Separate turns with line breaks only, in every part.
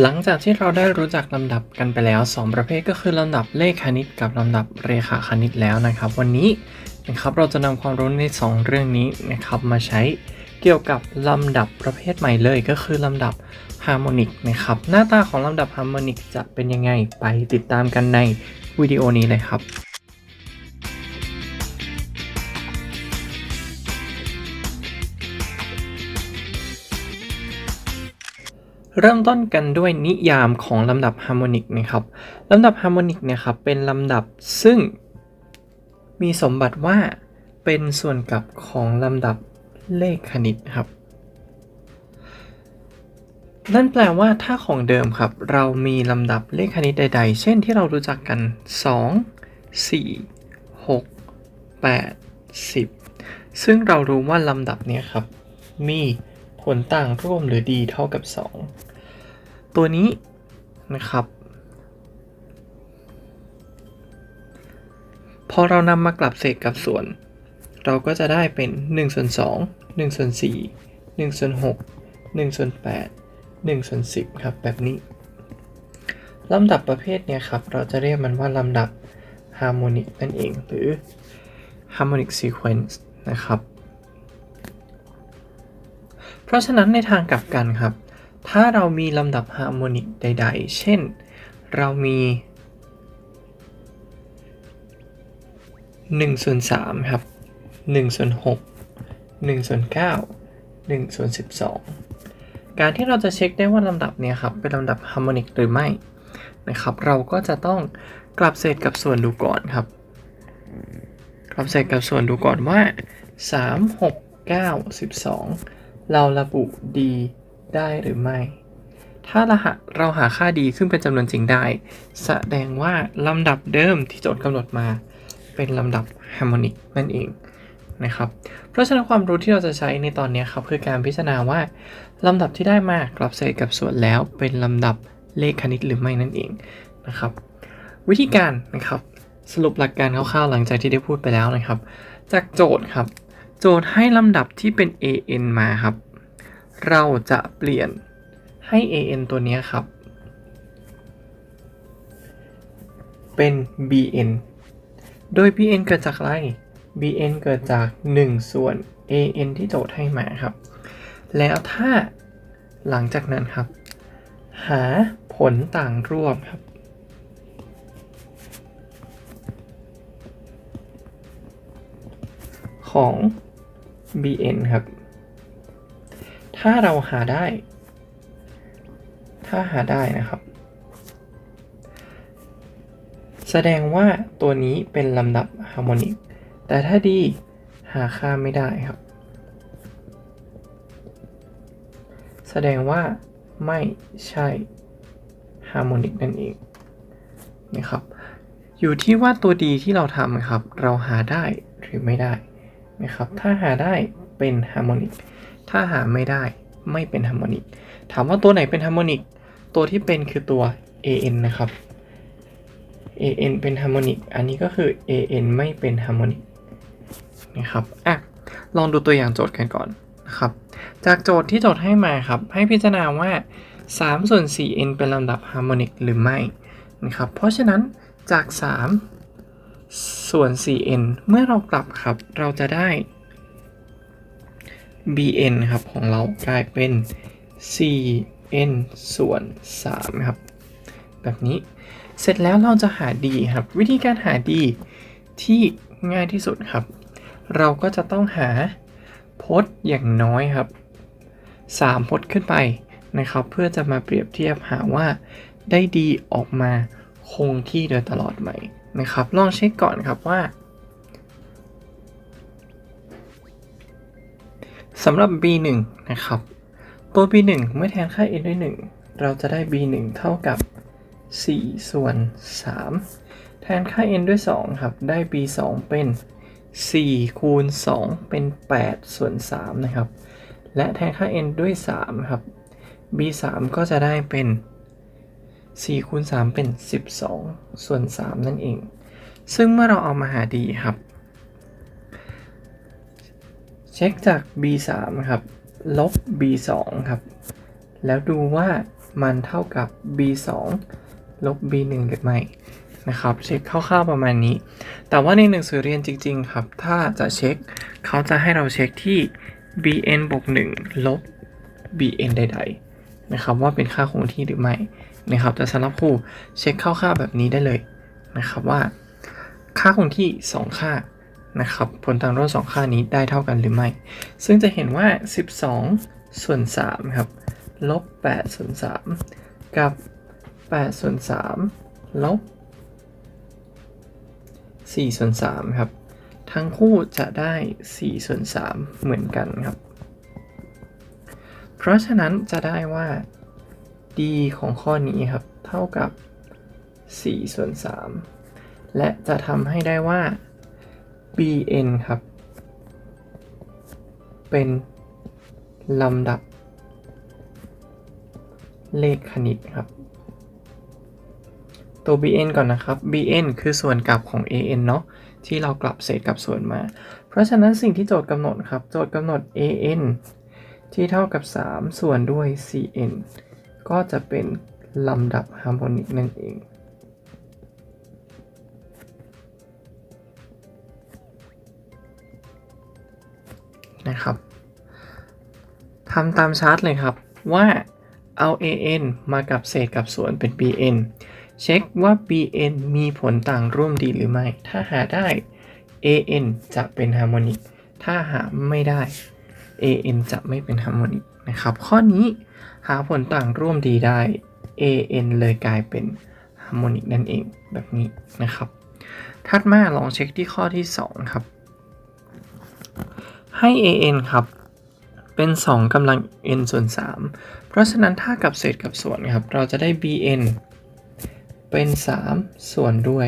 หลังจากที่เราได้รู้จักลำดับกันไปแล้ว 2 ประเภทก็คือลำดับเลขคณิตกับลำดับเรขาคณิตแล้วนะครับ วันนี้นะครับเราจะนำความรู้ใน 2 เรื่องนี้นะครับมาใช้เกี่ยวกับลำดับประเภทใหม่เลยก็คือลำดับฮาร์โมนิกนะครับหน้าตาของลำดับฮาร์โมนิกจะเป็นยังไงไปติดตามกันในวิดีโอนี้เลยครับ เริ่มต้นกันด้วยนิยามของลำดับฮาร์โมนิกนะครับลำดับฮาร์โมนิกเนี่ยครับเป็นลำดับซึ่งมีสมบัติว่าเป็นส่วนกลับของลำดับเลขคณิตครับ นั่นแปลว่าถ้าของเดิมครับ เรามีลำดับเลขคณิตใด ๆ เช่นที่เรารู้จักกัน 2 4 6 8 10 ซึ่งเรารู้ว่าลำดับเนี้ยครับ มีผลต่างร่วมหรือ d เท่ากับ 2 ตัวนี้นะครับ พอเรานำมากลับเศษกับส่วน เราก็จะได้เป็น1ส่วน2 1ส่วน4 1ส่วน6 1ส่วน8 1ส่วน10 ครับ แบบนี้ ลำดับประเภทเนี้ยครับ เราจะเรียกมันว่าลำดับฮาร์โมนิกนั่นเอง หรือ harmonic sequence นะครับ เพราะฉะนั้นในทางกลับกันครับ ถ้าเรามีลำดับฮาร์โมนิกใด ๆ เช่น เรามี 1 ส่วน 3 ครับ 1 ส่วน 6 1 ส่วน 9 1 ส่วน 12 การที่เราจะเช็คได้ว่าลำดับเนี้ยครับ เป็นลำดับฮาร์โมนิกหรือไม่นะครับ เราก็จะต้องกลับเศษกับส่วนดูก่อนครับ กลับเศษกับส่วนดูก่อนว่า 3 6 9 12 เราระบุ d ได้หรือไม่ ถ้าเราหาเราหาค่า d ซึ่งเป็นจำนวนจริงได้ แสดงว่าลำดับเดิมที่โจทย์กำหนดมา เป็นลำดับฮาร์โมนิกนั่นเองนะครับ เพราะฉะนั้นความรู้ที่เราจะใช้ในตอนนี้ครับคือการพิจารณาว่าลำดับที่ได้มากลับเศษกับส่วนแล้วเป็นลำดับเลขคณิตหรือไม่นั่นเองนะครับ วิธีการนะครับสรุปหลักการคร่าวๆหลังจากที่ได้พูดไปแล้วนะครับ จากโจทย์ครับ โจทย์ให้ลำดับที่เป็น an มาครับ เราจะเปลี่ยนให้ an ตัวนี้ครับ เป็น bn โดย bn เกิดจากอะไร bn เกิดจาก 1 ส่วน an ที่โจทย์ให้มาครับ แล้วถ้าหลังจากนั้นครับ หาผลต่างร่วมครับ ของ bn ครับ ถ้าเราหาได้ ถ้าหาได้นะครับ แสดงว่าตัวนี้เป็นลำดับฮาร์โมนิก แต่ถ้าดีหาค่าไม่ได้ครับ แสดงว่าไม่ใช่ฮาร์โมนิกนั่นเองนะครับ อยู่ที่ว่าตัวดีที่เราทำครับ เราหาได้หรือไม่ได้นะครับ ถ้าหาได้เป็นฮาร์โมนิก ถ้าหาไม่ได้ไม่เป็นฮาร์โมนิก ถามว่าตัวไหนเป็นฮาร์โมนิก ตัวที่เป็นคือตัว an นะครับ an เป็นฮาร์โมนิก อันนี้ก็คือ an ไม่เป็นฮาร์โมนิกนะครับ อะ ลองดูตัวอย่างโจทย์กันก่อนนะครับ จากโจทย์ที่โจทย์ให้มาครับ ให้พิจารณาว่า3ส่วน 4n เป็นลำดับฮาร์โมนิกหรือไม่นะครับ เพราะฉะนั้นจาก 3 ส่วน 4n เมื่อเรากลับครับ เราจะได้ bn ครับของเรากลายเป็น 4n ส่วน3ครับ แบบนี้ เสร็จแล้วเราจะหา d ครับ วิธีการหา d ที่ง่ายที่สุดครับ เราก็จะต้องหาพจน์อย่างน้อยครับ 3 พจน์ขึ้นไปนะครับ เพื่อจะมาเปรียบเทียบหาว่าได้ d ออกมาคงที่โดยตลอดไหมนะครับ ลองเช็คก่อนครับว่า สำหรับ b1 นะครับ ตัว b1 เมื่อแทนค่า n ด้วย 1 เราจะได้ b1 เท่ากับ 4 ส่วน 3 แทนค่า n ด้วย 2 ครับ ได้ b2 เป็น 4 คูณ 2 เป็น 8 ส่วน 3 นะครับ และแทนค่า n ด้วย 3 ครับ b3 ก็จะได้เป็น 4 คูณ 3 เป็น 12 ส่วน 3 นั่นเอง ซึ่งเมื่อเราเอามาหาดีครับ ช็คจาก b3 ครับลบ b2 ครับ แล้วดูว่ามันเท่ากับ b 2 ลบ b 1 หรือไม่นะครับ เช็คคร่าวๆประมาณนี้ แต่ว่าในหนังสือเรียนจริง ๆ ครับ ถ้าจะเช็ค เขาจะให้เราเช็คที่ bn บวก1ลบ bn ใด ๆ นะครับ ว่าเป็นค่าคงที่หรือไม่นะครับแต่สำหรับครูเช็คคร่าวๆแบบนี้ได้เลยนะครับว่า ค่าคงที่ 2 ค่า นะครับ ผลทางร่วม2ค่านี้ได้เท่ากันหรือไม่ ซึ่งจะเห็นว่า 12 ส่วน3ครับ ลบ8ส่วน3กับ 8 ส่วน3ลบ4ส่วน3ครับ ทั้งคู่จะได้4ส่วน3เหมือนกันครับ เพราะฉะนั้นจะได้ว่า d ของข้อนี้ครับ เท่ากับ4ส่วน3และจะทำให้ได้ว่า bn ครับ เป็นลำดับ เลขคณิตครับ ตัว bn ก่อนนะครับ bn คือส่วนกลับของ an เนาะที่เรากลับเศษกับส่วนมา เพราะฉะนั้นสิ่งที่โจทย์กำหนดครับ โจทย์กำหนด an ที่เท่ากับ 3 ส่วนด้วย cn ก็จะเป็นลำดับฮาร์โมนิกนั่นเอง นะครับทำตามชาร์ตเลยครับว่าเอา an มากับเศษกับส่วนเป็น bn เช็คว่า bn มีผลต่างร่วมดีหรือไม่ ถ้าหาได้ an จะเป็นฮาร์โมนิก ถ้าหาไม่ได้ an จะไม่เป็นฮาร์โมนิกนะครับ ข้อนี้หาผลต่างร่วมดีได้ an เลยกลายเป็นฮาร์โมนิกนั่นเองแบบนี้นะครับ ถัดมาลองเช็คที่ข้อที่ 2 ครับ ให้ an ครับ เป็น 2กำลัง n ส่วน 3 เพราะฉะนั้นถ้ากับเศษกับส่วนครับ เราจะได้ bn เป็น 3 ส่วนด้วย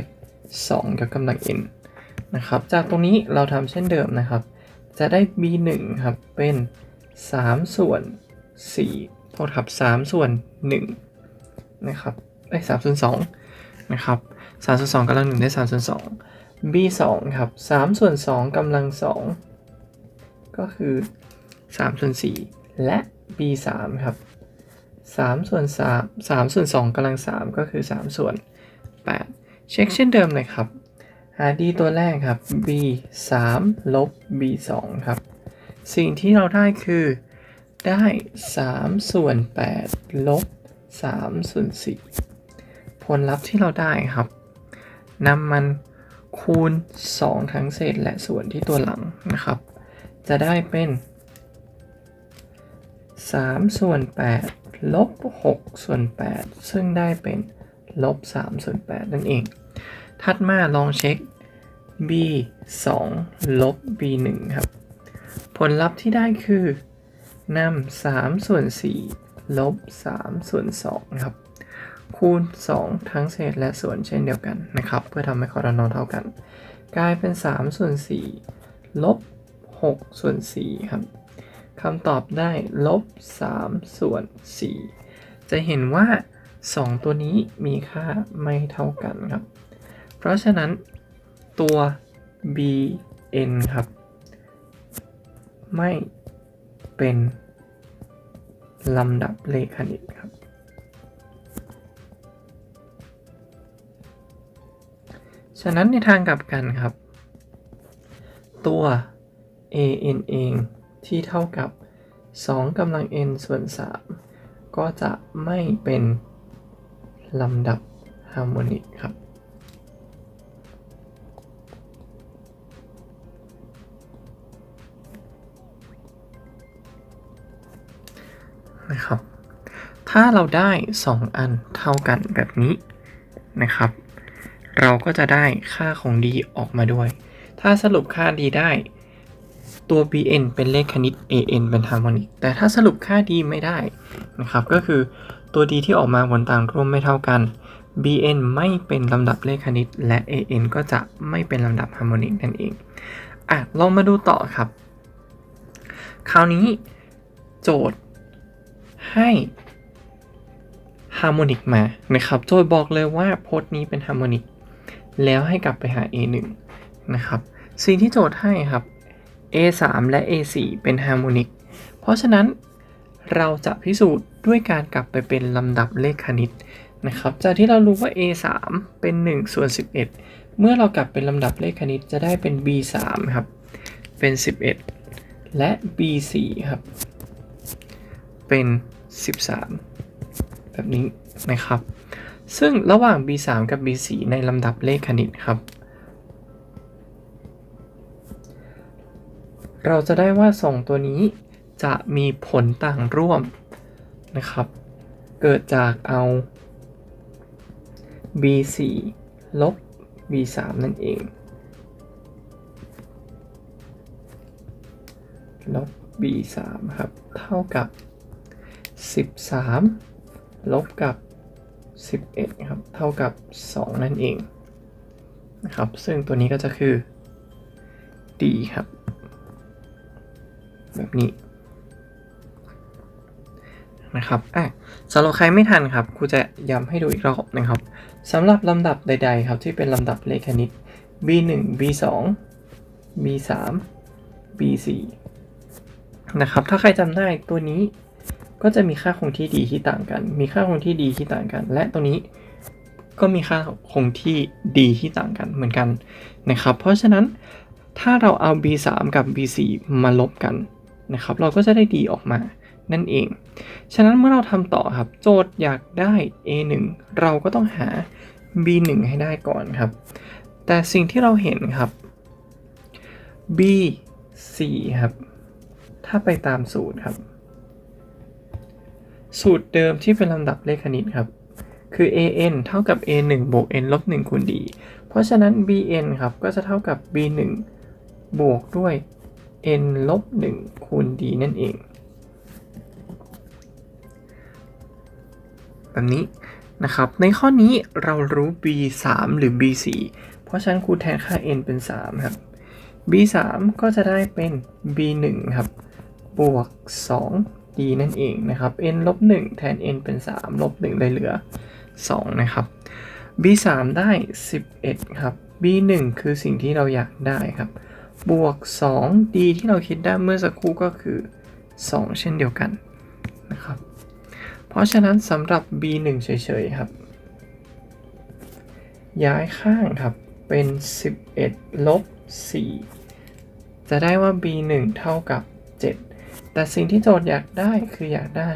2 กับกำลัง n นะครับ จากตรงนี้เราทำเช่นเดิมนะครับ จะได้ b1 ครับ เป็น 3 ส่วน 4 โทษครับ 3 ส่วน 1 นะครับเอ้ย3ส่วน2นะครับ3ส่วน2กำลัง1ได้3ส่วน2 b2 ครับ3ส่วน2กำลัง2 ก็คือ3ส่วน4และ b3 ครับ3ส่วน3 3ส่วน2กำลัง 3 ก็คือ 3 ส่วน 8 เช็คเช่นเดิมเลยครับหา d ตัวแรกครับ b 3ลบ b 2ครับ สิ่งที่เราได้คือ ได้ 3 ส่วน 8 ลบ 3 ส่วน 4 ผลลัพธ์ที่เราได้ครับนำมันคูณ 2 ทั้งเศษและส่วนที่ตัวหลังนะครับ จะได้เป็น 3 ส่วน 8 ลบ 6 ส่วน 8 ซึ่งได้เป็นลบ 3 ส่วน 8 นั่นเอง ถัดมาลองเช็ค b 2ลบ b 1ครับ ผลลัพธ์ที่ได้คือนำ3ส่วน 4 ลบ 3 ส่วน2ครับ คูณ 2 ทั้งเศษและส่วนเช่นเดียวกันนะครับ เพื่อทำให้คอรนอเท่ากัน กลายเป็น 3 ส่วน 4 ลบ 6 ส่วน 4 ครับคำตอบได้ลบ 3 ส่วน 4 จะเห็นว่า 2 ตัวนี้มีค่าไม่เท่ากันครับ เพราะฉะนั้นตัว bn ครับ ไม่เป็นลำดับเลขคณิตครับ ฉะนั้นในทางกลับกันครับ ตัว an เองที่เท่ากับ 2กำลัง n ส่วน 3 ก็จะไม่เป็นลำดับฮาร์โมนิกครับ นะครับ ถ้าเราได้ 2 อันเท่ากันแบบนี้นะครับ เราก็จะได้ค่าของ d ออกมาด้วย ถ้าสรุปค่า d ได้ ตัว bn เป็นเลขคณิต an เป็นฮาร์โมนิก แต่ถ้าสรุปค่า d ไม่ได้นะครับ ก็คือตัว d ที่ออกมาผลต่างร่วมไม่เท่ากัน bn ไม่เป็นลำดับเลขคณิต และ an ก็จะไม่เป็นลำดับฮาร์โมนิกนั่นเอง อะ ลองมาดูต่อครับ คราวนี้โจทย์ให้ฮาร์โมนิกมานะครับ โจทย์บอกเลยว่าพจน์นี้เป็นฮาร์โมนิก แล้วให้กลับไปหา a1 นะครับ สิ่งที่โจทย์ให้ครับ a3 และ a4 เป็นฮาร์โมนิก เพราะฉะนั้นเราจะพิสูจน์ด้วยการกลับไปเป็นลำดับเลขคณิตนะครับ จากที่เรารู้ว่า a 3 เป็น1ส่วน11 เมื่อเรากลับเป็นลำดับเลขคณิตจะได้เป็น b 3 ครับ เป็น 11 และ b 4 ครับ เป็น 13 แบบนี้นะครับ ซึ่งระหว่าง b 3 กับ b 4 ในลำดับเลขคณิตครับ เราจะได้ว่า 2 ตัวนี้จะมีผลต่างร่วมนะครับ เกิดจากเอา b 4 ลบ b 3 นั่นเอง ลบ b 3 ครับ เท่ากับ 13 ลบกับ 11 ครับ เท่ากับ 2 นั่นเองนะครับ ซึ่งตัวนี้ก็จะคือ d ครับ แบบนี้นะครับอะสำหรับใครไม่ทันครับครูจะย้ำให้ดูอีกรอบนะครับสำหรับลำดับใด ๆ ครับที่เป็นลำดับเลขคณิต b1 b2 b3 b4 นะครับถ้าใครจำได้ตัวนี้ก็จะมีค่าคงที่ดีที่ต่างกัน มีค่าคงที่ดีที่ต่างกัน และตัวนี้ก็มีค่าคงที่ดีที่ต่างกันเหมือนกันนะครับ เพราะฉะนั้นถ้าเราเอา b3 กับ b4 มาลบกัน นะครับ เราก็จะได้ดีออกมานั่นเอง ฉะนั้นเมื่อเราทำต่อครับ โจทย์อยากได้ a1 เราก็ต้องหา b1 ให้ได้ก่อนครับ แต่สิ่งที่เราเห็นครับ b4 ครับ ถ้าไปตามสูตรครับ สูตรเดิมที่เป็นลำดับเลขคณิตครับ คือ an เท่ากับ a1 บวก n ลบ1คูณ d เพราะฉะนั้น bn ครับ ก็จะเท่ากับ b1 บวกด้วย n ลบ1คูณ d นั่นเองแบบนี้นะครับ ในข้อนี้เรารู้ b 3หรือ b 4เพราะฉะนั้นครูแทนค่า n เป็น 3 ครับ b 3ก็จะได้เป็น b 1ครับ บวก 2 d นั่นเองนะครับ n ลบ1แทน n เป็น 3 ลบ1เลยเหลือ 2 นะครับ b 3ได้ 11 ครับ b 1คือสิ่งที่เราอยากได้ครับ บวก 2 d ที่เราคิดได้เมื่อสักครู่ก็คือ 2 เช่นเดียวกันนะครับ เพราะฉะนั้นสำหรับ b 1เฉยๆครับ ย้ายข้างครับ เป็น 11 ลบ 4 จะได้ว่า b 1เท่ากับ 7 แต่สิ่งที่โจทย์อยากได้คืออยากได้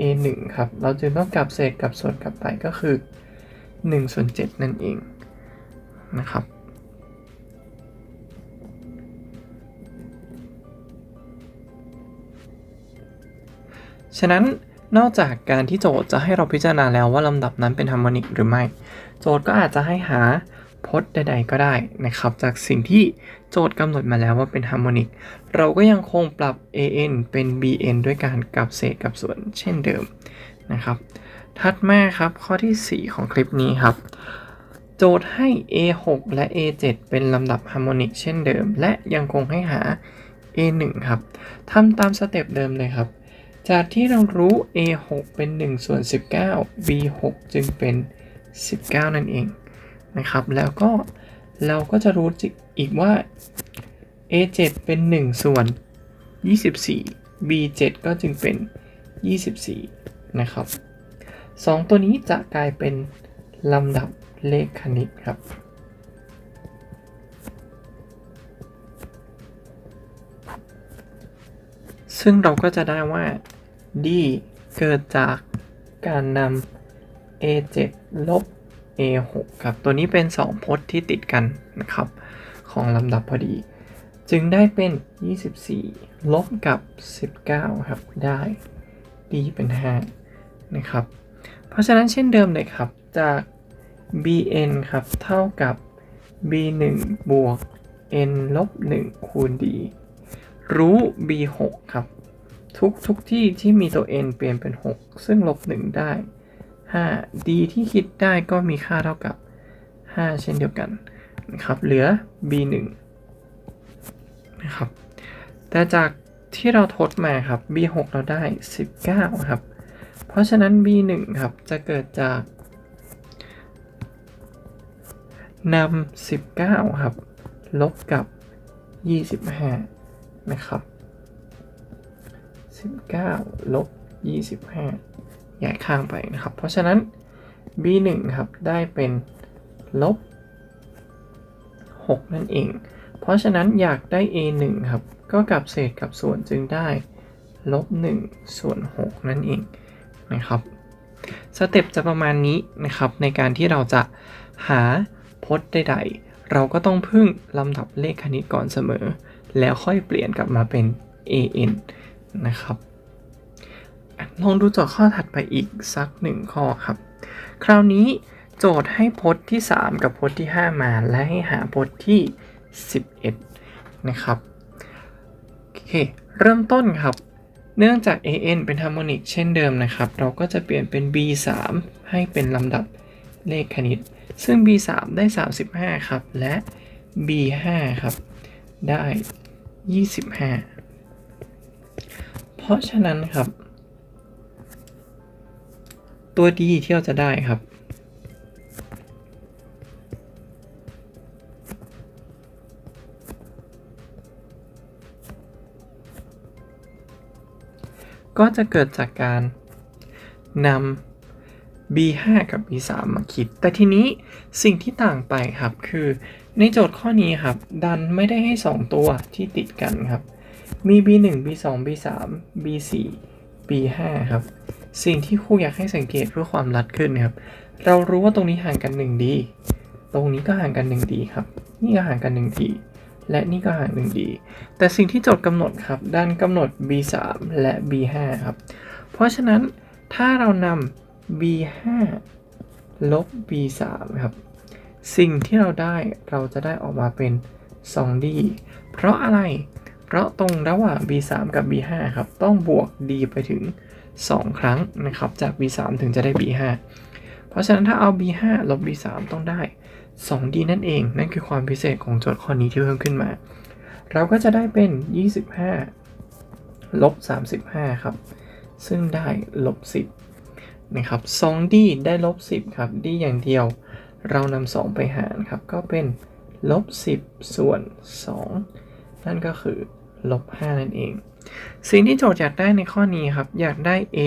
a 1ครับ เราจึงต้องกลับเศษกับส่วนกลับไปก็คือ1ส่วน7นั่นเองนะครับ ฉะนั้นนอกจากการที่โจทย์จะให้เราพิจารณาแล้วว่าลำดับนั้นเป็นฮาร์โมนิกหรือไม่ โจทย์ก็อาจจะให้หาพจน์ใด ๆ ก็ได้นะครับ จากสิ่งที่โจทย์กำหนดมาแล้วว่าเป็นฮาร์โมนิก เราก็ยังคงปรับ an เป็น bn ด้วยการกลับเศษกับส่วนเช่นเดิมนะครับ ถัดมาครับข้อที่ 4 ของคลิปนี้ครับ โจทย์ให้ a6 และ a7 เป็นลำดับฮาร์โมนิกเช่นเดิม และยังคงให้หา a1 ครับทำตามสเต็ปเดิมเลยครับ จากที่เรารู้ a6 เป็น1ส่วน19 b6 จึงเป็น 19 นั่นเองนะครับ แล้วก็เราก็จะรู้อีกว่า a7 เป็น 1 ส่วน 24 b7 ก็จึงเป็น 24 นะครับ 2 ตัวนี้จะกลายเป็นลำดับเลขคณิตครับซึ่งเราก็จะได้ว่า d เกิดจากการนำ a7 ลบ a6 ครับ ตัวนี้เป็น 2 พจน์ที่ติดกันนะครับ ของลำดับพอดี จึงได้เป็น 24 ลบกับ 19 ครับ ได้ d เป็น 5 นะครับ เพราะฉะนั้นเช่นเดิมเลยครับ จาก bn ครับ เท่ากับ b1 บวก n ลบ 1 คูณ d รู้ b6 ครับ ทุกทุกที่ที่มีตัว n เปลี่ยนเป็น 6 ซึ่งลบ 1 ได้ 5 d ที่คิดได้ก็มีค่าเท่ากับ 5 เช่นเดียวกันนะครับ เหลือ b1 นะครับ แต่จากที่เราทดมาครับ b6 เราได้ 19 ครับ เพราะฉะนั้น b1 ครับ จะเกิดจากนำ19 ครับ ลบกับ 25 นะครับ 19ลบ25ย้ายข้างไปนะครับ เพราะฉะนั้น b 1 ครับได้เป็นลบ6นั่นเอง เพราะฉะนั้นอยากได้ a 1 ครับ ก็กลับเศษกับส่วนจึงได้ลบ1ส่วน6นั่นเองนะครับ สเต็ปจะประมาณนี้นะครับ ในการที่เราจะหาพจน์ใดๆ เราก็ต้องพึ่งลำดับเลขคณิตก่อนเสมอ แล้วค่อยเปลี่ยนกลับมาเป็น an นะครับ ลองดูโจทย์ข้อถัดไปอีกสักหนึ่งข้อครับ คราวนี้โจทย์ให้พจน์ที่ 3 กับพจน์ที่ 5 มาและให้หาพจน์ที่ 11 นะครับ โอเค เริ่มต้นครับ เนื่องจาก an เป็นฮาร์โมนิกเช่นเดิมนะครับ เราก็จะเปลี่ยนเป็น b 3ให้เป็นลำดับเลขคณิต ซึ่ง b 3ได้ 35 ครับ และ b 5ครับ ได้ 25 เพราะฉะนั้นครับ ตัวดีที่เราจะได้ครับ ก็จะเกิดจากการนำ b5 กับ b3 มาคิด แต่ทีนี้สิ่งที่ต่างไปครับคือในโจทย์ข้อนี้ครับ ดันไม่ได้ให้ 2 ตัวที่ติดกันครับ มี b1 b2 b3 b4 b5 ครับ สิ่งที่ครูอยากให้สังเกตเพื่อความรัดขึ้นนะครับ เรารู้ว่าตรงนี้ห่างกัน1 d ตรงนี้ก็ห่างกัน1 d ครับ นี่ก็ห่างกัน1 d และนี่ก็ห่าง1 d แต่สิ่งที่โจทย์กำหนดครับดันกำหนด b3 และ b5 ครับ เพราะฉะนั้นถ้าเรานำ b5 ลบ b3 ครับ สิ่งที่เราได้เราจะได้ออกมาเป็น 2d เพราะอะไร เพราะตรงระหว่าง b3 กับ b5 ครับ ต้องบวก d ไปถึง 2 ครั้งนะครับ จาก b3 ถึงจะได้ b5 เพราะฉะนั้นถ้าเอา b5 ลบ b3 ต้องได้ 2d นั่นเอง นั่นคือความพิเศษของโจทย์ข้อนี้ที่เพิ่มขึ้นมา เราก็จะได้เป็น 25 ลบ 35 ครับ ซึ่งได้ลบ 10 นะครับ 2d ได้ลบ 10 ครับ d อย่างเดียว เรานำ2ไปหารครับ ก็เป็นลบ 10 ส่วน 2 นั่นก็คือ ลบ5นั่นเอง สิ่งที่โจทย์อยากได้ในข้อนี้ครับ อยากได้ a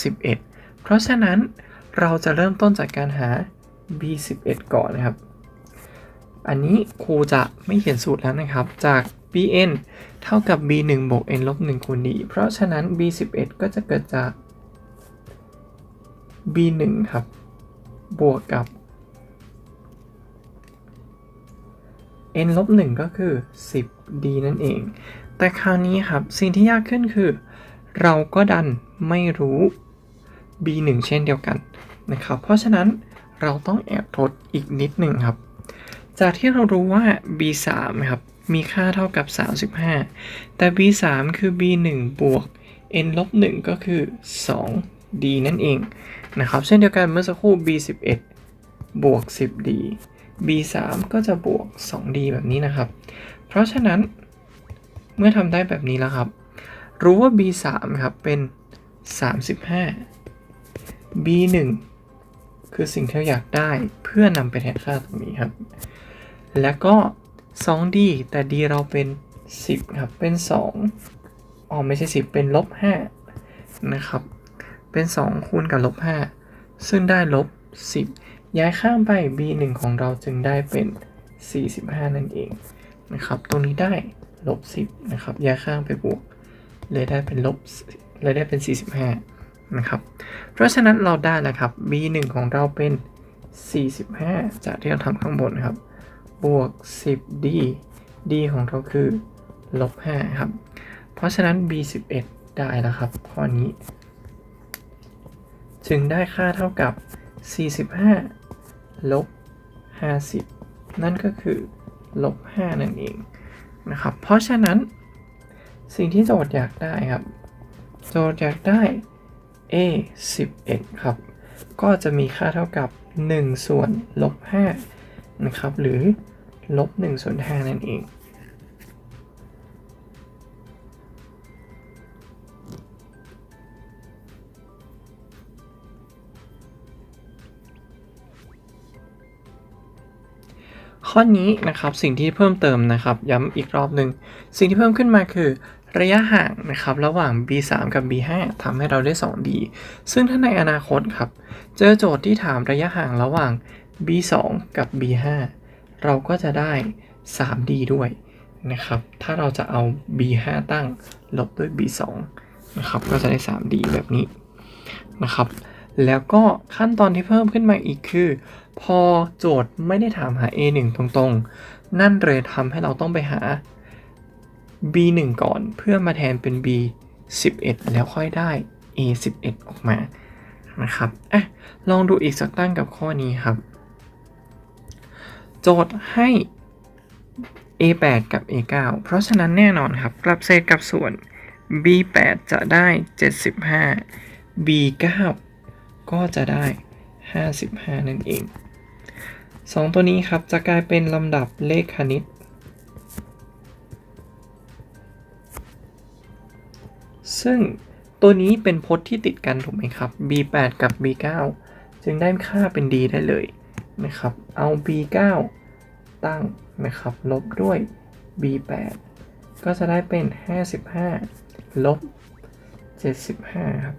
11 เพราะฉะนั้นเราจะเริ่มต้นจากการหา b 11ก่อนนะครับ อันนี้ครูจะไม่เขียนสูตรแล้วนะครับ จาก bn เท่ากับ b 1บวก n ลบ1คูณ d เพราะฉะนั้น b 11ก็จะเกิดจาก b 1ครับ บวกกับ n ลบ1ก็คือ 10d นั่นเอง แต่คราวนี้ครับสิ่งที่ยากขึ้นคือ เราก็ดันไม่รู้ b 1 เช่นเดียวกันนะครับ เพราะฉะนั้นเราต้องแอบทดอีกนิดหนึ่งครับ จากที่เรารู้ว่า b 3 ครับมีค่าเท่ากับ 35 แต่ b 3 คือ b 1 บวก n ลบ1ก็คือ 2d นั่นเองนะครับ เช่นเดียวกันเมื่อสักครู่ b 11 บวก 10d b 3 ก็จะบวก 2d แบบนี้นะครับ เพราะฉะนั้นเมื่อทำได้แบบนี้แล้วครับ รู้ว่า b 3ครับเป็น 35 b 1คือสิ่งที่เราอยากได้เพื่อนำไปแทนค่าตรงนี้ครับ แล้วก็ 2d แต่ d เราเป็น 10 ครับ เป็น 2อ๋อไม่ใช่ 10 เป็นลบ5นะครับ เป็น 2 คูณกับลบ5ซึ่งได้ลบ 10 ย้ายข้ามไป b 1ของเราจึงได้เป็น 45 นั่นเอง นะครับ ตรงนี้ได้ลบ10นะครับย้ายข้างไปบวก เลยได้เป็นลบเลยได้เป็น 45นะครับ เพราะฉะนั้นเราได้แล้วครับ b 1 ของเราเป็น 45 จากที่เราทำข้างบนครับ บวก 10d d ของเราคือลบ5ครับ เพราะฉะนั้น b 11 ได้แล้วครับ ข้อนี้ จึงได้ค่าเท่ากับ 45 ลบ 50 นั่นก็คือ ลบ5นั่นเองนะครับ เพราะฉะนั้นสิ่งที่โจทย์อยากได้ครับ โจทย์อยากได้ a 11ครับ ก็จะมีค่าเท่ากับ 1 ส่วนลบ5นะครับ หรือลบ1ส่วน5นั่นเอง ข้อนี้นะครับสิ่งที่เพิ่มเติมนะครับ ย้ำอีกรอบหนึ่งสิ่งที่เพิ่มขึ้นมาคือ ระยะห่างนะครับระหว่าง B3 กับ B5 ทำให้เราได้ 2D ซึ่งถ้าในอนาคตครับ เจอโจทย์ที่ถามระยะห่างระหว่าง B2 กับ B5 เราก็จะได้ 3D ด้วยนะครับ ถ้าเราจะเอา B5 ตั้งลบด้วย B2 นะครับ ก็จะได้ 3D แบบนี้นะครับ แล้วก็ขั้นตอนที่เพิ่มขึ้นมาอีกคือ พอโจทย์ไม่ได้ถามหา A1 ตรงๆ นั่นเลยทำให้เราต้องไปหา B1 ก่อนเพื่อมาแทนเป็น B11 แล้วค่อยได้ A11 ออกมานะครับอะลองดูอีกสักตั้งกับข้อนี้ครับ โจทย์ให้ A8 กับ A9 เพราะฉะนั้นแน่นอนครับ กลับเศษกับส่วน B8 จะได้ 75 B9 ก็จะได้ 55 นั่นเอง 2 ตัวนี้ครับจะกลายเป็นลำดับเลขคณิต ซึ่งตัวนี้เป็นพจน์ที่ติดกันถูกไหมครับ B8 กับ B9 จึงได้ค่าเป็น D ได้เลยนะครับ เอา B9 ตั้งนะครับ ลบด้วย B8 ก็จะได้เป็น 55 ลบ 75 ครับ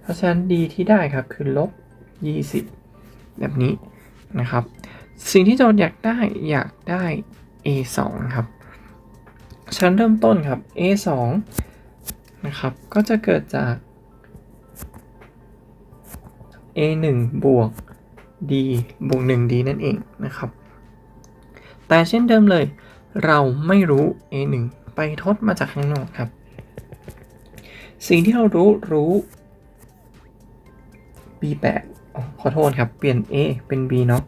เพราะฉะนั้น D ที่ได้ครับคือลบ 20 แบบนี้นะครับ สิ่งที่โจทย์อยากได้อยากได้ A2 ครับ ชั้นเริ่มต้นครับ A2 นะครับ ก็จะเกิดจาก A1 บวก D บวก 1D นั่นเองนะครับ แต่เช่นเดิมเลย เราไม่รู้ A1 ไปทดมาจากข้างนอกครับ สิ่งที่เรารู้รู้ B8 ขอโทษครับ เปลี่ยน A เป็น B เนาะ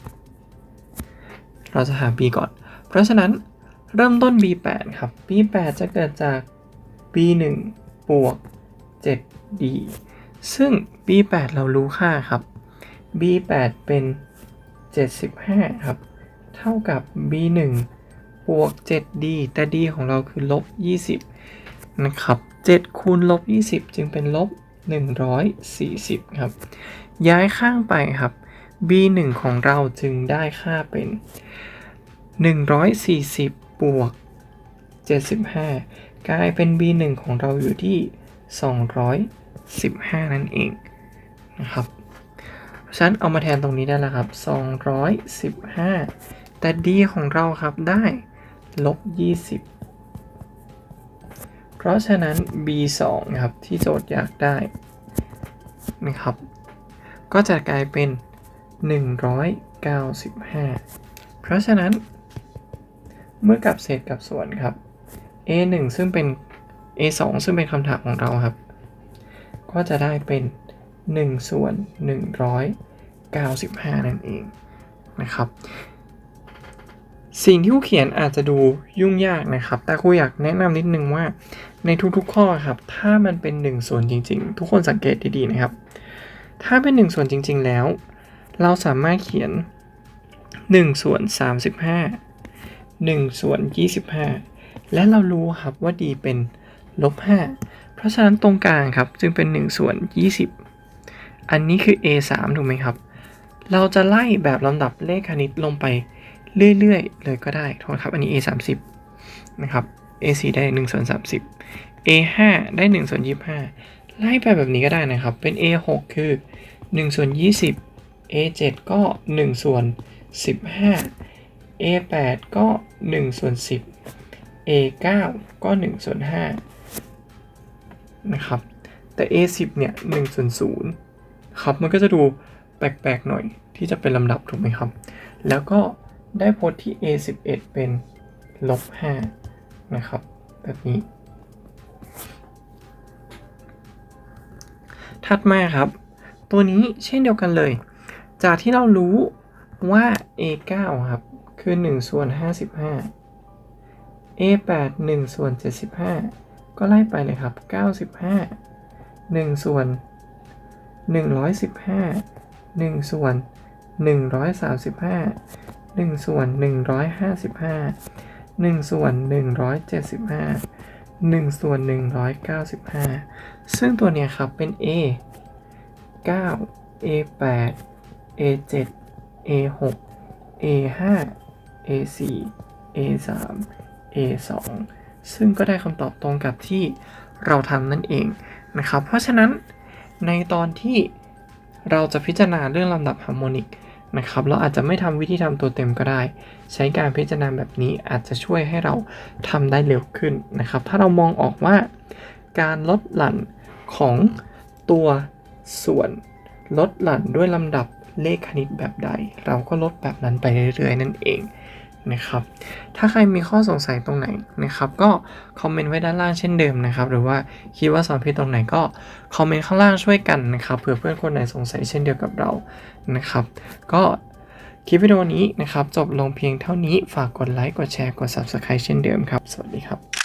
เราจะหา B ก่อน เพราะฉะนั้นเริ่มต้น B8 ครับ B8 จะเกิดจาก B1 บวก 7D ซึ่ง B8 เรารู้ค่าครับ B8 เป็น 75 ครับ เท่ากับ B1 บวก 7D แต่ D ของเราคือลบ 20 นะครับ 7 คูณลบ 20 จึงเป็นลบ 140 ครับ ย้ายข้างไปครับ B1 ของเราจึงได้ค่าเป็น 140 บวก 75 กลายเป็น B1 ของเราอยู่ที่ 215 นั่นเองนะครับฉันเอามาแทนตรงนี้ได้แล้วครับ 215 แต่ D ของเราครับได้ลบ 20 เพราะฉะนั้น B2 ครับที่โจทย์อยากได้นะครับ ก็จะกลายเป็น 195 เพราะฉะนั้น เมื่อกลับเศษกับส่วนครับ A1 ซึ่งเป็น A2 ซึ่งเป็นคำถามของเราครับ ก็จะได้เป็น 1 ส่วน 195 นั่นเองนะครับ สิ่งที่ครูเขียนอาจจะดูยุ่งยากนะครับ แต่ครูอยากแนะนำนิดนึงว่าในทุกๆข้อครับ ถ้ามันเป็น 1 ส่วนจริงๆ ทุกคนสังเกตดีๆนะครับ ถ้าเป็น 1 ส่วนจริง ๆ แล้ว เราสามารถเขียน 1 ส่วน 35 1 ส่วน 25 และเรารู้ครับว่า d เป็นลบ 5 เพราะฉะนั้นตรงกลางครับจึงเป็น 1 ส่วน 20 อันนี้คือ a 3ถูกไหมครับ เราจะไล่แบบลำดับเลขคณิตลงไปเรื่อยๆ เลยก็ได้ทษครับ อันนี้ a 30นะครับ a 4ได้1ส่วน30 a 5ได้1ส่วน25 ไล่ไปแบบนี้ก็ได้นะครับ เป็น a 6คือ1ส่วน20 a 7ก็1ส่วน15 a 8ก็1ส่วน10 a 9ก็1ส่วน5นะครับ แต่ a 10เนี่ย1ส่วน0ครับ มันก็จะดูแปลกๆหน่อยที่จะเป็นลำดับถูกไหมครับ แล้วก็ได้พจน์ที่ a 11เป็นลบ5นะครับ แบบนี้ ถัดมาครับ ตัวนี้เช่นเดียวกันเลย จากที่เรารู้ว่า a9 ครับ คือ1ส่วน55 a8 1ส่วน75 ก็ไล่ไปเลยครับ 95 1ส่วน115 1ส่วน135 1ส่วน155 1ส่วน175 1 ส่วน 195 ซึ่งตัวเนี้ยครับเป็น a 9 a 8 a 7 a 6 a 5 a 4 a 3 a 2ซึ่งก็ได้คำตอบตรงกับที่เราทำนั่นเองนะครับ เพราะฉะนั้นในตอนที่เราจะพิจารณาเรื่องลำดับฮาร์โมนิกนะครับ เราอาจจะไม่ทำวิธีทำตัวเต็มก็ได้ใช้การพิจารณาแบบนี้อาจจะช่วยให้เราทำได้เร็วขึ้นนะครับ ถ้าเรามองออกว่า การลดหลั่นของตัวส่วนลดหลั่นด้วยลำดับเลขคณิตแบบใด เราก็ลดแบบนั้นไปเรื่อยๆ นั่นเองนะครับ ถ้าใครมีข้อสงสัยตรงไหนนะครับ ก็คอมเมนต์ไว้ด้านล่างเช่นเดิมนะครับ หรือว่าคิดว่าสอนผิดตรงไหนก็คอมเมนต์ข้างล่างช่วยกันนะครับ เผื่อเพื่อนคนไหนสงสัยเช่นเดียวกับเรานะครับ ก็ คลิปวิดีโอนี้นะครับจบลงเพียงเท่านี้ฝากกดไลค์กดแชร์กด Subscribe เช่นเดิมครับ สวัสดีครับ